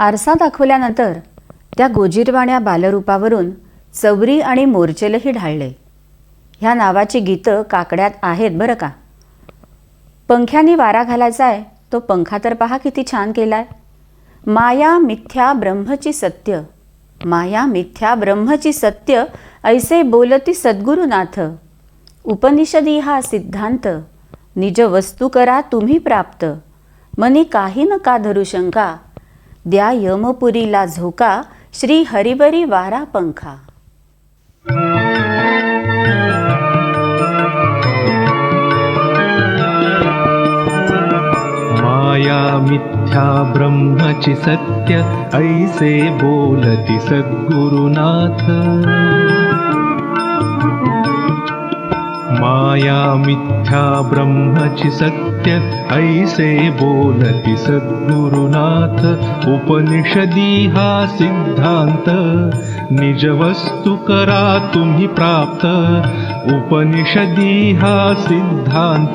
आरसा दाखवल्यानंतर त्या गोजीरवाण्या बालरूपावरून चवरी आणि मोरचेलही ढाळले. ह्या नावाची गीतं काकड्यात आहेत बरं का? पंख्यानी वारा घालायचा आहे तो पंखा तर पहा किती छान केलाय. माया मिथ्या ब्रह्मची सत्य माया मिथ्या ब्रह्मची सत्य ऐसे बोलती सद्गुरुनाथ. उपनिषदी हा सिद्धांत निज वस्तू करा तुम्ही प्राप्त. मनी काही न का धरू शंका द्या यमपुरीला झोका श्री हरिबरी वारा पंखा. माया मिथ्या ब्रह्मची सत्य ऐसे बोलती सद्गुरुनाथ. माया मिथ्या ब्रह्मची सत्य ऐसे बोलति सद्गुरुनाथ उपनिषदी हा सिद्धांत. निजवस्तु करा तुम्ही प्राप्त उपनिषदी हा सिद्धांत.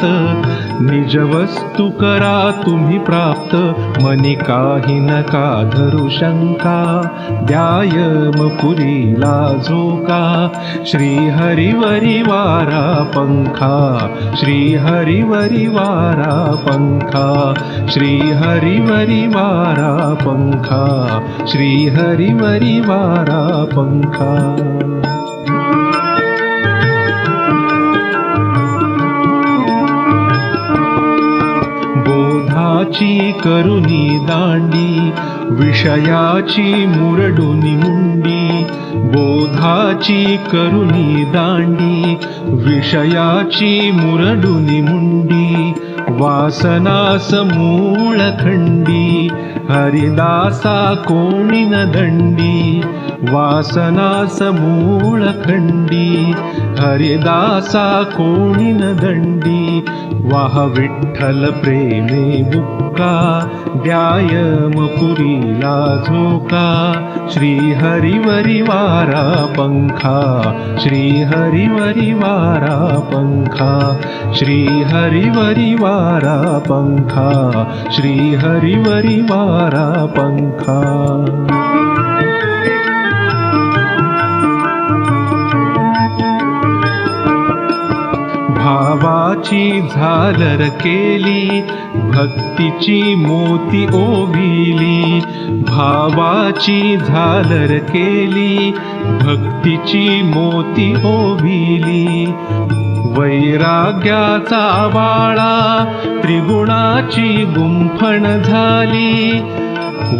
निजवस्तु करा तुम्ही प्राप्त मनी काही नका धरू शंका. द्यायम पुरीला झोका श्री हरिवरी वारा पंखा. श्री हरिवरी वारा पंखा श्री हरिवरी वारा पंखा श्री हरिवरी वारा पंखा. बोधाची करुणी दांडी विषयाची मुरडुनी मुंडी बोधाची करुणी दांडी विषयाची मुरडुनी मुंडी वासनास मूळ खंडी हरिदासा कोणी न दंडी वासनास मूळ खंडी हरिदासा कोणीन दंडी वाह विठ्ठल प्रेमे बुक्का द्यायम पुरीला झोका श्री हरिवरी वारा पंखा श्री हरिवरी वारा पंखा श्री हरिवरी वारा पंखा श्री हरिवरी वारा पंखा। भावाची झालर केली भक्तीची मोती ओविली भावाची झालर केली भक्तीची मोती ओविली वैराग्याचा वाळा त्रिगुणाची गुंफण झाली.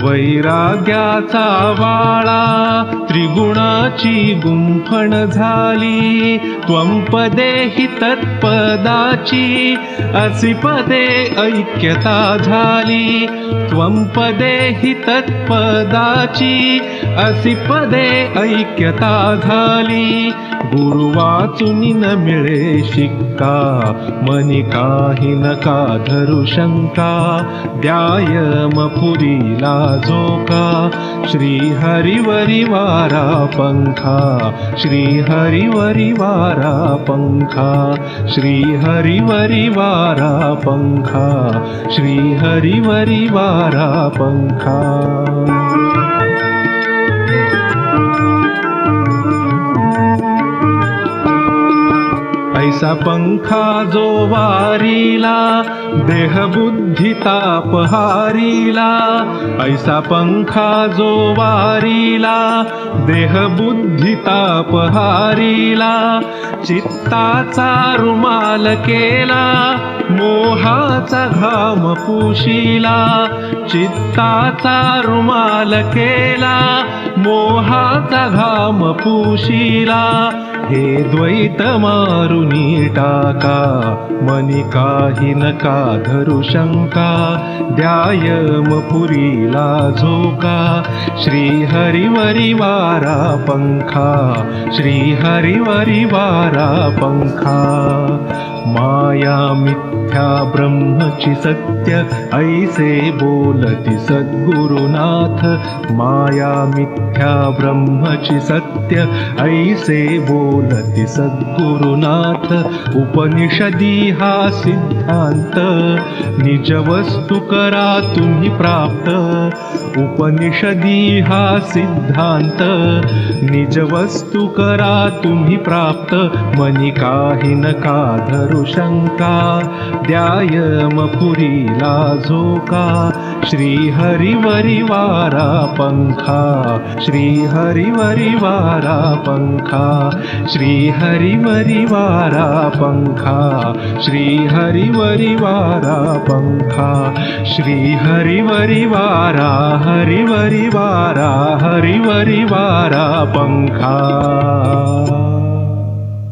वैराग्याचा वाळा त्रिगुणाची गुंफण झाली. त्वंपदे हि तत्पदाची असिपदे ऐक्यता झाली. त्वंपदे हि तत्पदाची असिपदे ऐक्यता झाली. गुरु वाचुनी न मिळे शिक्का मनी काही नका धरू शंका. द्यायम पुरीला जोका श्री हरि रि पङ्खा श्री हरि हरि वारा पङ्खा श्रीहरि पङ्खा श्री हरि हरि पङ्खा ऐसा पंखा जो वारीला देहबुद्धी तापहारीला ऐसा पंखा जो वारीला देहबुद्धी तापहारीला चित्ताचा रुमाल केला मोहाचा घाम पुशीला. चित्ताचा रुमाल केला मोहाचा घाम पुशीला. हे द्वैत मारुनी टाका मनी काही नका धरू शंका द्यायम पुरीला झोका. श्री हरिवरी वारा पंखा श्री हरिवरी वारा पंखा. माया मित्र मिथ्या ब्रह्मची सत्य ऐसे बोलती सद्गुरुनाथ। माया मिथ्या ब्रह्मची सत्य ऐसे बोलती सद्गुरुनाथ। उपनिषदी हा सिद्धांत निज वस्तू करा तुम्ही प्राप्त। उपनिषदी हा सिद्धांत निज वस्तू करा तुम्ही प्राप्त। मनी काही नका धरू शंका ्याय मपुरी श्रीहरिवरिवारा पङ्खा श्रीहरिवरिवारा पङ्खा श्रीहरिवरिवारा पङ्खा श्रीहरिवरिवारा पङ्खा श्रीहरिवरिवारा हरिवरिवारा हरिवरिवारा पङ्खा